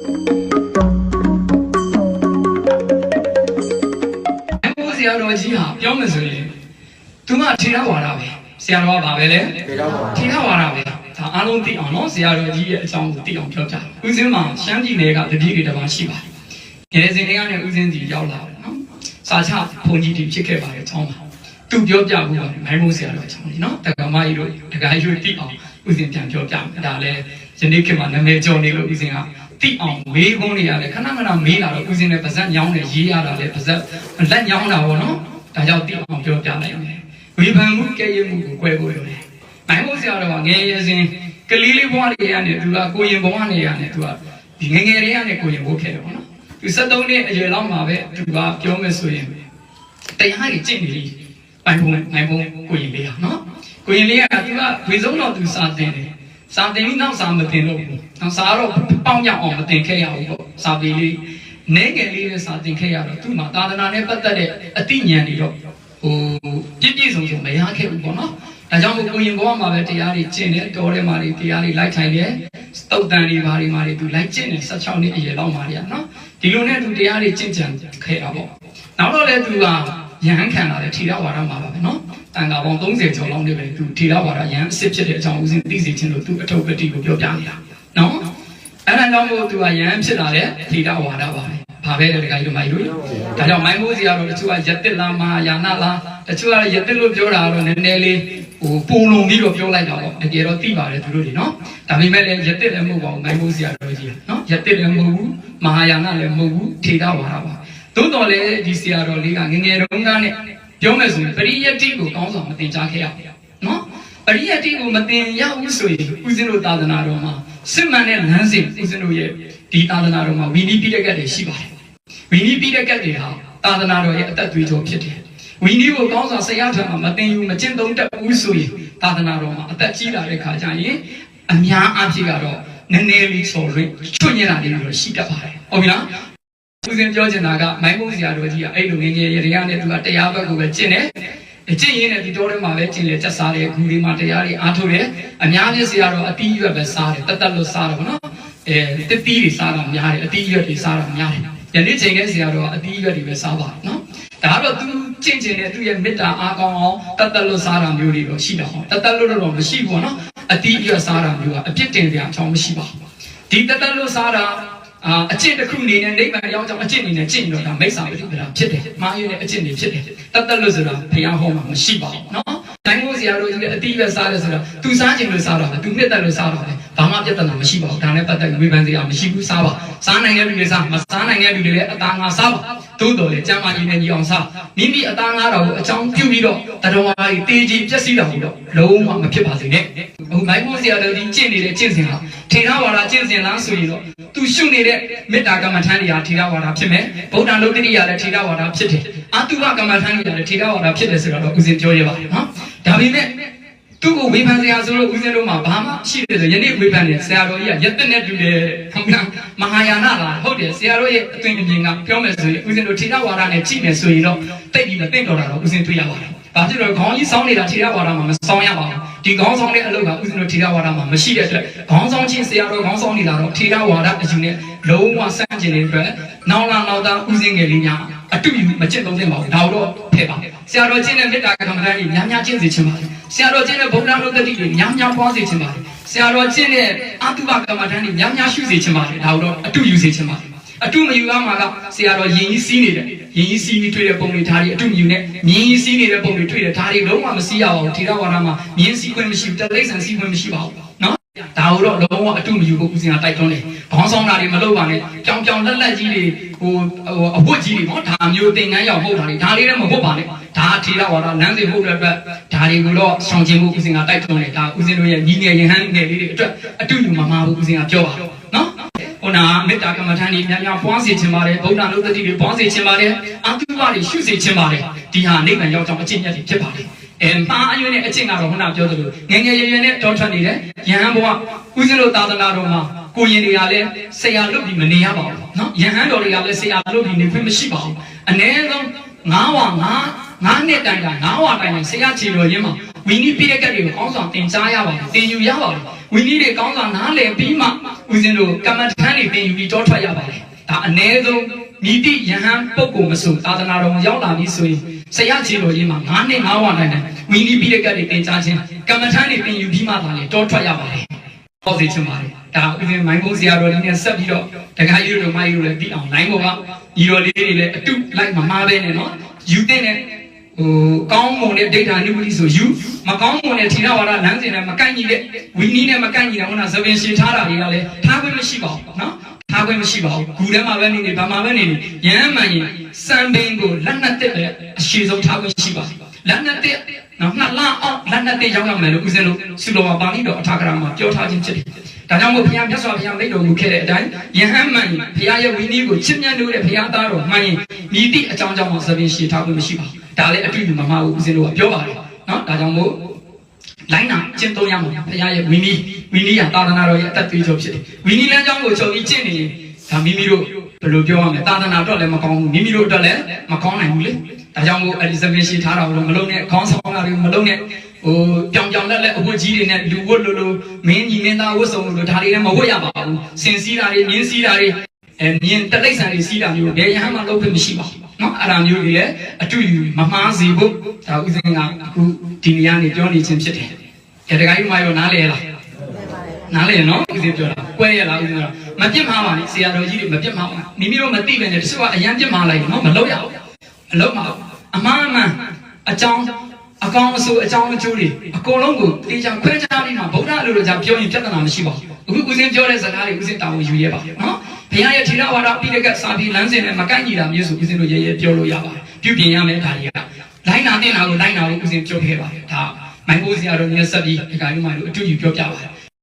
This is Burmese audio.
ဘုဆရာတော်ကြီးဟာပြောမယ်ဆိုရင်သူကထေရဝါဒပဲဆရာတော်ကဘာပဲလဲထေရဝါဒထေရဝါဒပဲဒါအားလုံးသိအောင်နော်ဆရာတော်ကြီးရဲ့အကြောင်းကိုသိအောင်ပြောပြတယ်ဦးစင်းမှာရှမ်းပြည်နယ်ကတပည့်တွေတစ်ပါးရှိပါတယ်ငယ်စဉ်တွေကလည်းဦးစင်းစီရောက်လာတယ်နော်စာချဘုန်းကြီးတွေဖြစ်ခဲ့ပါတယ်အကြောင်းပါသူပြောပြဘူးပါတယ်မိုင်းမိုးဆရာတော်အကြောင်းကြီးနော်တက္ကမကြီးတို့တက္ကကြီးတို့သိအောင်ဦးစင်းပြန်ပြောပြမယ်ဒါလည်းယနေ့ခေတ်မှာနာမည်ကျော်နေလို့ဦးစင်းက တိအောင်မေးခွန်းတွေရတယ်ခဏခဏမေးလာတော့ဦးစင်းလည်းပါဇက်ညောင်းတယ်ရေးရတာလည်းပါဇက်လက်ညောင်းတာပေါ့နော်ဒါကြောင့်တိအောင်ပြောပြလိုက်မယ်ဝေဖန်မှုကဲ့ရဲ့မှုကိုကွဲဖို့လိုတယ်မိုင်းမိုးဆရာတော်ကငယ်ရစဉ်ကလေးလေးဘဝတွေကနေသူကကိုရင်ဘဝနေရတယ်သူကဒီငယ်ငယ်လေးကနေကိုရင်ဘဝခဲ့တယ်ပေါ့နော်သူ73နှစ်အရွယ်လောက်မှာပဲသူကပြောမယ်ဆိုရင်တရားကြီးကျင့်နေလိပိုင်ဘုံနိုင်ဘုံကိုရင်လေးဟာနော်ကိုရင်လေးကသူကဝေဆုံးတော့သူစာတင်တယ် စာတင်ပြီးနောက်စာမတင်တော့ဘူးနောက်စာတော့ပေါင်းကြအောင်မတင်ခဲ့ရဘူးပေါ့စာပေလေးနေငယ်လေးနဲ့စာတင်ခဲ့ရတော့သူ့မှာသာသနာနဲ့ပတ်သက်တဲ့အသိဉာဏ်တွေတော့ဟိုပြည့်ပြည့်စုံစုံမရခဲ့ဘူးပေါ့နော်ဒါကြောင့်မို့ကိုရင်ဘဝမှာပဲတရားတွေကျင့်တယ်တော်ထဲမှာတွေတရားတွေလိုက်ထိုင်တယ်တုတ်တန်တွေဘာတွေမှာတွေသူလိုက်ကျင့်တယ်16နှစ်အရွယ်လောက်မှာတွေနော်ဒီလိုနဲ့သူတရားတွေကျင့်ကြံခဲ့တာပေါ့နောက်တော့လည်းသူကယဟန်ခံလာတဲ့ထေရဝါဒမှာပါပဲနော် တန်ခါပေါင်း30ကျော်လောက်နေပဲသူထေရဝါဒယဟန်အစ်စ်ဖြစ်တဲ့အကြောင်းဦးစင်းသိစေခြင်းလို့သူအထုပ်ပတိကိုပြောပြနေတာနော်အဲ့ဒါကြောင့်မို့သူကယဟန်ဖြစ်လာတဲ့ထေရဝါဒပါပဲဘာပဲလေတခါကြီးတို့မိုက်လို့ဒါကြောင့်မိုင်းမိုးစီကတော့တချို့ကယတစ်လာမာယာနာလာတချို့ကယတစ်လို့ပြောတာတော့နည်းနည်းလေးဟိုပုံလုံးပြီးတော့ပြောလိုက်တာပေါ့တကယ်တော့သိပါတယ်သူတို့တွေနော်ဒါပေမဲ့လည်းယတစ်လည်းမဟုတ်ပါဘူးမိုင်းမိုးစီကတော့ကြီးနော်ယတစ်လည်းမဟုတ်ဘူးမဟာယာနာလည်းမဟုတ်ဘူးထေရဝါဒပါသို့တော်လည်းဒီဆရာတော်လေးကငငယ်တုန်းကနဲ့ ပြောမယ်ဆိုရင်ပရိယတ္တိကိုကောင်းဆောင်မတင်ကြားခဲ့ရဘူးနော်ပရိယတ္တိကိုမတင်ရဘူးဆိုရင်ဦးဇင်းတို့သာသနာတော်မှာစစ်မှန်တဲ့လမ်းစဉ်ဦးဇင်းတို့ရဲ့ဒီသာသနာတော်မှာဝီနီးပိဋကတ်တွေရှိပါတယ်ဝီနီးပိဋကတ်တွေဟာသာသနာတော်ရဲ့အသက်သွေးကြောဖြစ်တယ်ဝီနီးကိုကောင်းဆောင်ဆရာထံမှာမတင်ယူမကျင့်သုံးတတ်ဘူးဆိုရင်သာသနာတော်မှာအသက်ကြီးလာတဲ့ခါကျရင်အများအားဖြင့်ကတော့နည်းနည်းလေးဆော်ရွှေ့ချွတ်ညင်လာတယ်လို့ရှိတတ်ပါတယ်ဟုတ်ပြီလား ဦးဇင်းပြောချင်တာကမိုင်းမုံဆရာတော်ကြီးကအဲ့လိုငယ်ငယ်ရရနဲ့သူကတရားဘက်ကိုပဲကျင့်တယ်ကျင့်ရင်းနဲ့ဒီတော်ထဲမှာပဲကျင့်လေချက်စားတယ်ဂူလေးမှာတရားတွေအားထုတ်တယ်အများကြီးဆရာတော်အတီးရွက်ပဲစားတယ်တတ်တတ်လို့စားတယ်ဗောနော်အဲတစ်တီးတွေစားတာများတယ်အတီးရွက်တွေစားတာများတယ်ယနေ့ချိန်ကဆရာတော်ကအတီးရွက်တွေပဲစားပါနော်ဒါကတော့သူကျင့်ကျင်တဲ့သူ့ရဲ့မေတ္တာအားကောင်းအောင်တတ်တတ်လို့စားတာမျိုးတွေတော့ရှိတော့တတ်တတ်လို့တော့မရှိဘူးဗောနော်အတီးရွက်စားတာမျိုးကအပြစ်တင်ကြအကြောင်းမရှိပါဘူးဒီတတ်တတ်လို့စားတာ အာအကျင့်တစ်ခုအနေနဲ့နိဗ္ဗာန်ရောက်ကြောင်းအကျင့်အနေနဲ့ကျင့်လို့ဒါမိစ္ဆာပฏิပဒါဖြစ်တယ်။မာယရဲ့အကျင့်တွေဖြစ်တယ်။တတ်တတ်လို့ဆိုတာဘုရားဟောမှာမရှိပါဘူးနော်။တိုင်းကိုဆရာတို့ကြီးလည်းအတိအကျစားတယ်ဆိုတာသူစားခြင်းလို့စားတာပဲသူနှစ်သက်လို့စားတာပဲဘာမှပြဿနာမရှိပါဘူး။ဒါနဲ့ပတ်သက်ဝေဖန်စရာမရှိဘူးစားပါ။စားနိုင်တဲ့လူတွေစားမစားနိုင်တဲ့လူတွေလည်းအသားငါစားပါ။ သို့တော်လေကျမ်းမာကြီးနဲ့ညီအောင်စားမိမိအသားငါတော်ကိုအကြောင်းပြုပြီးတော့တတော်ဝါကြီးတေးကြီးပြည့်စည်တာပြီးတော့လုံးဝမဖြစ်ပါစေနဲ့။ဟိုမိုင်းမိုးဆရာတို့ကြီးကျင့်နေတဲ့ကျင့်စဉ်ဟာထေရဝါဒကျင့်စဉ်လားဆိုရင်တော့သူရှုနေတဲ့မေတ္တာကမ္မထမ်းတွေဟာထေရဝါဒဖြစ်မယ်ဗုဒ္ဓလုတ်တိရလည်းထေရဝါဒဖြစ်တယ်အာတုဘကမ္မထမ်းတွေလည်းထေရဝါဒဖြစ်တယ်ဆိုတော့ဦးဇင်းပြောရပါတယ်နော်ဒါပေမဲ့ သူ့ကိုဝေဖန်စရာဆိုလို့ဦးဇင်းတို့မှာဘာမှရှိတယ်ဆိုယနေ့ဝေဖန်တယ်ဆရာတော်ကြီးကရက်တဲ့နဲ့တူတယ်ဟုတ်ကဲ့မဟာယာနလားဟုတ်တယ်ဆရာတော်ရဲ့အသွင်အမြင်ကပြောမယ်ဆိုရင်ဦးဇင်းတို့ထေရဝါဒနဲ့ကြည့်မယ်ဆိုရင်တော့တိတ်ပြီးမသိတော့တာတော့ဦးဇင်းတွေ့ရပါတယ်ဘာဖြစ်လို့ခေါင်းကြီးစောင်းနေတာထေရဝါဒမှာမစောင်းရပါဘူးဒီခေါင်းဆောင်တဲ့အလုပ်ကဦးဇင်းတို့ထေရဝါဒမှာမရှိတဲ့အတွက်ခေါင်းဆောင်ချင်းဆရာတော်ခေါင်းဆောင်နေတာတော့ထေရဝါဒအယူနဲ့လုံးဝစန့်ကျင်နေတဲ့အတွက်နောက်လာနောက်သားဦးဇင်းငယ်လေးများ အတူယူမကျင့်သုံးသင့်ပါဘူးဒါတော့ဖဲ့ပါဆရာတော်ချင်းတဲ့မေတ္တာကမ္မဋ္ဌာန်းကြီးများများကျင့်စေချင်ပါတယ်ဆရာတော်ချင်းတဲ့ဗုဒ္ဓလုတ္တိတွေများများပွားစေချင်ပါတယ်ဆရာတော်ချင်းတဲ့အတုပကမ္မဋ္ဌာန်းကြီးများများရှုစေချင်ပါတယ်ဒါတော့အတူယူစေချင်ပါတယ်အတုမယူရမှာကဆရာတော်ယင်ကြီးစီးနေတယ်ယင်ကြီးစီးပြီးတွေ့တဲ့ပုံတွေဒါတွေအတုမယူနဲ့မြင်းကြီးစီးနေတဲ့ပုံတွေတွေ့တယ်ဒါတွေလုံးဝမစီးရပါဘူးထေရဝါဒမှာမြင်းစီးခွင့်မရှိဘူးတလိ္ဆန်စီးခွင့်မရှိပါဘူးနော် ဒါတော့လုံးဝအတုမယူဖို့ဦးစင်ကတိုက်တွန်းတယ်ခေါင်းဆောင်တာတွေမလုပ်ပါနဲ့ကြောင်ကြောင်လက်လက်ကြီးတွေဟိုဟိုအဝတ်ကြီးတွေပေါ့ဒါမျိုးသင်္ကန်းရောက်ဟုတ်တာတွေဒါလေးလည်းမဟုတ်ပါနဲ့ဒါထေရဝါဒလမ်းစဉ်ဟုတ်တဲ့အတွက်ဒါတွေကိုတော့ဆောင်ကျင်ဖို့ဦးစင်ကတိုက်တွန်းတယ်ဒါဦးစင်တို့ရဲ့ညီငယ်ရင်ဟန်းငယ်လေးတွေအတွက်အတုယူမမှာဘူးဦးစင်ကပြောပါနော်ဟိုနာမေတ္တာကမ္မထာနေများများပွားစေခြင်းပါတယ်ဗုဒ္ဓနုတ္တိတွေပွားစေခြင်းပါတယ်အာတုပတွေရှုစေခြင်းပါတယ်ဒီဟာနိဗ္ဗာန်ရောက်ကြောင်းအကျင့်မြတ်တွေဖြစ်ပါတယ် အင်းပါအယွန်းနဲ့အကျင့်ကတော့ခုနပြောသလိုငငယ်ရွယ်ရွယ်နဲ့တောထွက်နေတယ်ယဟန်ဘုရားကုသလိုသာသနာတော်မှာကိုရင်တွေကလည်းဆရာလွတ်ပြီးမနေရပါဘူးနော်ယဟန်တော်တွေကလည်းဆရာလွတ်ပြီးနေခွင့်မရှိပါဘူးအ ਨੇ ဆုံး9ဝ9ငါးနှစ်တိုင်တာငါးဝတိုင်တိုင်ဆရာချေတော်ရင်းမှာဝီနီးပြတဲ့ကက်တွေကိုကောင်းစွာသင်ကြားရပါတယ်သင်ယူရပါတယ်ဝီနီးတွေကောင်းစွာနားလည်ပြီးမှဦးဇင်းတို့ကမ္မထမ်းတွေသင်ယူပြီးတောထွက်ရပါတယ်ဒါအ ਨੇ ဆုံးမိတိယဟန်ပုဂ္ဂိုလ်မဆိုသာသနာတော်ရောက်လာပြီဆိုရင် ဆရာကြီးတော်ကြီးမှာ9နှစ်9ဝနိုင်တယ်ဝီနည်းပြီးတဲ့ကတ်တွေသင်ကြားခြင်းကမ္မထမ်းတွေသင်ယူပြီးမှသာလေတောထွက်ရပါတယ်ဟောစီချင်ပါတယ်ဒါဦးဇင်းမိုင်းကုန်းဆရာတော်ကြီးနဲ့ဆက်ပြီးတော့တခါကြီးတို့မိုင်းတို့လည်းပြီးအောင်နိုင်ဖို့ကညီတော်လေးတွေလည်းအတုလိုက်မမှားပဲနဲ့နော်ယူတဲ့နဲ့ဟိုကောင်းမွန်တဲ့ဒိဋ္ဌာနုပတိဆိုယူမကောင်းမွန်တဲ့ထေရဝါဒလမ်းစဉ်နဲ့မကိုက်ညီတဲ့ဝီနည်းနဲ့မကိုက်ညီတဲ့ဟိုနာသဘင်ရှင်ထားတာတွေကလည်းထားခွင့်မရှိပါဘူးနော်ထားခွင့်မရှိပါဘူးဂူထဲမှာပဲနေနေဗမာပဲနေနေရဟန်းမှန်ရင် စံပင်ကိုလက်နဲ့တက်တဲ့အရှိဆုံးထားခွင့်ရှိပါလက်နဲ့တက်နော်နှစ်လအောင်လက်နဲ့တက်ရောက်ရမယ်လို့ဦးဇင်းတို့ဆုတော်ပါဠိတော်အထာဂရမှာပြောထားခြင်းဖြစ်တယ်ဒါကြောင့်မို့ဘုရားမြတ်စွာဘုရားမိန့်တော်မူခဲ့တဲ့အတိုင်းယဟန်မှန်ရင်ဘုရားရဲ့ဝိနည်းကိုချစ်မြတ်လို့တဲ့ဘုရားသားတော်မှန်ရင်မိတိအကြောင်းကြောင့်သဘင်ရှင်ထားခွင့်မရှိပါဘူးဒါလည်းအတူတူမမဟုတ်ဦးဇင်းတို့ကပြောပါတယ်နော်ဒါကြောင့်မို့လိုင်းနာကျင့်သုံးရမှာဘုရားရဲ့ဝိနည်းဝိနည်းကသာသနာတော်ရဲ့အသက်သွေးကြောဖြစ်တယ်ဝိနည်းလမ်းကြောင်းကိုချုပ်ပြီးကျင့်နေရင် ဒါမိမိတို့ဘယ်လိုပြောရမလဲသာသနာအတွက်လည်းမကောင်းဘူးမိမိတို့အတွက်လည်းမကောင်းနိုင်ဘူးလေဒါကြောင့်မို့အဲ့ဒီသဘင်ရှင်ထားတာကိုမလုံးနဲ့ခေါင်းဆောင်တာတွေမလုံးနဲ့ဟိုပြောင်ပြောင်လက်လက်အဝတ်ကြီးတွေနဲ့လူဝတ်လိုလိုမင်းကြီးမင်းသားဝတ်စုံလိုလိုဒါတွေလည်းမဝတ်ရပါဘူးစင်စည်းတာတွေမြင်းစည်းတာတွေအဲမြင်းတလိ္ဆန်တွေစီးတာမျိုးဘယ်ရဟန်းမှလုပ်ဖို့မရှိပါဘူးနော်အဲ့ဒါမျိုးတွေလည်းအတူယူမမှားစေဖို့ဒါဥစဉ်ကအခုဒီနေရာနေပြောနေခြင်းဖြစ်တယ်ကြတခါကြီးမှရောနားလေလား နားလေနော်ဥစဉ်ပြောတာကွဲရလားဥစဉ်ကမပြစ်မှားပါနဲ့ဆရာတော်ကြီးတွေမပြစ်မှားပါမိမိတို့မသိပဲနဲ့တချို့ကအရန်ပြစ်မှားလိုက်နော်မလုပ်ရဘူးမလုပ်မှာအမှားအမှန်အကြောင်းအကောင်အဆိုးအကြောင်းအကျိုးတွေအကုန်လုံးကိုတေချာခွဲခြားပြီးမှဗုဒ္ဓလိုလိုကြောင့်ပြောရင်ပြဿနာမရှိပါဘူးအခုဥစဉ်ပြောတဲ့စကားတွေဥစဉ်တောင်းယူရဲပါနော်ဘုရားရဲ့ထေရဝါဒပိဋကစာပေလမ်းစဉ်နဲ့မကိုက်ညီတာမျိုးဆိုဥစဉ်တို့ရဲရဲပြောလို့ရပါတယ်ပြုပြင်ရမယ်ဒါတွေကလိုင်းနာတင်တာကိုလိုင်းနာလို့ဥစဉ်ပြောခဲ့ပါတယ်ဒါမိုင်းဘိုးစရာတို့မြတ်ဆက်ပြီးဒီကနေ့မှတို့အတူယူပြောပြပါတယ်